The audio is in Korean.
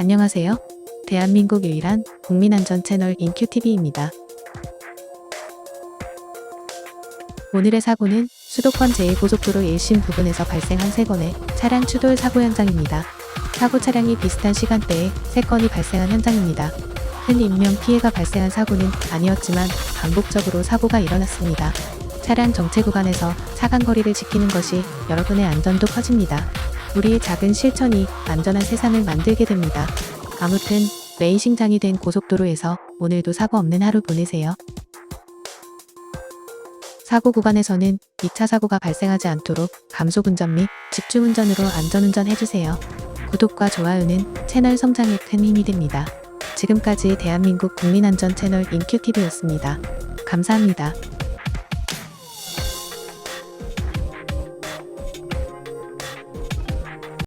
안녕하세요. 대한민국 유일한 국민안전 채널 인큐TV입니다. 오늘의 사고는 수도권 제1고속도로 1심 부근에서 발생한 3건의 차량 추돌 사고 현장입니다. 사고 차량이 비슷한 시간대에 3건이 발생한 현장입니다. 큰 인명 피해가 발생한 사고는 아니었지만 반복적으로 사고가 일어났습니다. 차량 정체 구간에서 사간거리를 지키는 것이 여러분의 안전도 커집니다. 우리의 작은 실천이 안전한 세상을 만들게 됩니다. 아무튼 레이싱장이 된 고속도로에서 오늘도 사고 없는 하루 보내세요. 사고 구간에서는 2차 사고가 발생하지 않도록 감속 운전 및 집중 운전으로 안전운전 해주세요. 구독과 좋아요는 채널 성장에 큰 힘이 됩니다. 지금까지 대한민국 국민안전 채널 인큐TV였습니다. 감사합니다.